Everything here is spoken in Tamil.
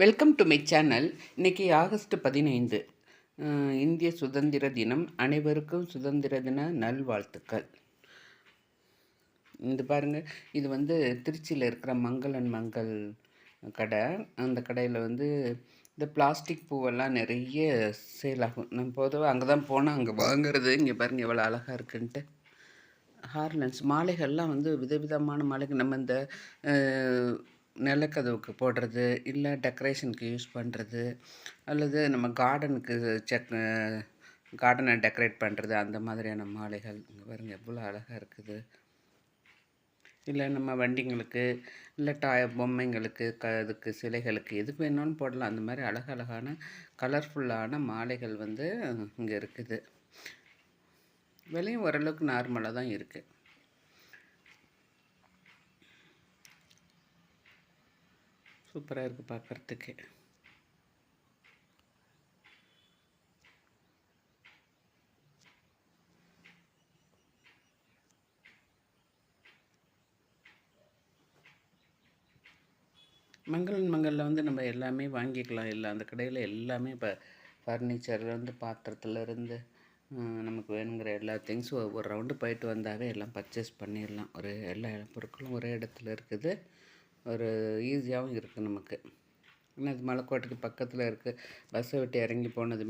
வெல்கம் டு மை சேனல் இன்னைக்கு ஆகஸ்ட் பதினைந்து. இந்திய சுதந்திர தினம். அனைவருக்கும் சுதந்திர தின நல்வாழ்த்துக்கள். இந்த பாருங்க இது வந்து திருச்சியில் இருக்கிற மங்களன் மங்கள் கடை. அந்த கடையில் வந்து இந்த பிளாஸ்டிக் பூவெல்லாம் நிறைய சேல் ஆகும். நம்ம பொதுவாக அங்கே தான் போனால் அங்கே வாங்குறது. இங்கே பாருங்கள் எவ்வளோ அழகாக இருக்குன்ட்டு. ஹார்லன்ஸ் மாலைகள்லாம் வந்து விதவிதமான மாலைகள். நம்ம இந்த நிலக்கதவுக்கு போடுறது இல்லை டெக்கரேஷனுக்கு யூஸ் பண்ணுறது அல்லது நம்ம கார்டனுக்கு செக் கார்டனை டெக்கரேட் பண்ணுறது அந்த மாதிரியான மாலைகள் இங்கே பாருங்க எவ்வளோ அழகாக இருக்குது. இல்லை நம்ம வண்டிங்களுக்கு இல்லை டாய் பொம்மைங்களுக்கு க இதுக்கு சிலைகளுக்கு எதுக்கு வேணாலும் போடலாம். அந்த மாதிரி அழகழகான கலர்ஃபுல்லான மாலைகள் வந்து இங்கே இருக்குது. விலையும் ஓரளவுக்கு நார்மலாக தான் இருக்குது சூப்பராக இருக்குது பார்க்குறதுக்கு மங்களன் மங்களில் வந்து நம்ம எல்லாமே வாங்கிக்கலாம். இல்லை அந்த கடையில் எல்லாமே இப்போ ஃபர்னிச்சர்லேருந்து பாத்திரத்துலேருந்து நமக்கு வேணுங்கிற எல்லா திங்ஸும் ஒவ்வொரு ரவுண்டு போயிட்டு வந்தாவே எல்லாம் பர்ச்சேஸ் பண்ணிடலாம் ஒரு எல்லா பொருட்களும் ஒரே இடத்துல இருக்குது. ஒரு ஈஸியாகவும் இருக்குது நமக்கு. ஏன்னா அது மலைக்கோட்டைக்கு பக்கத்தில் இருக்குது பஸ்ஸை விட்டு இறங்கி போனதுமே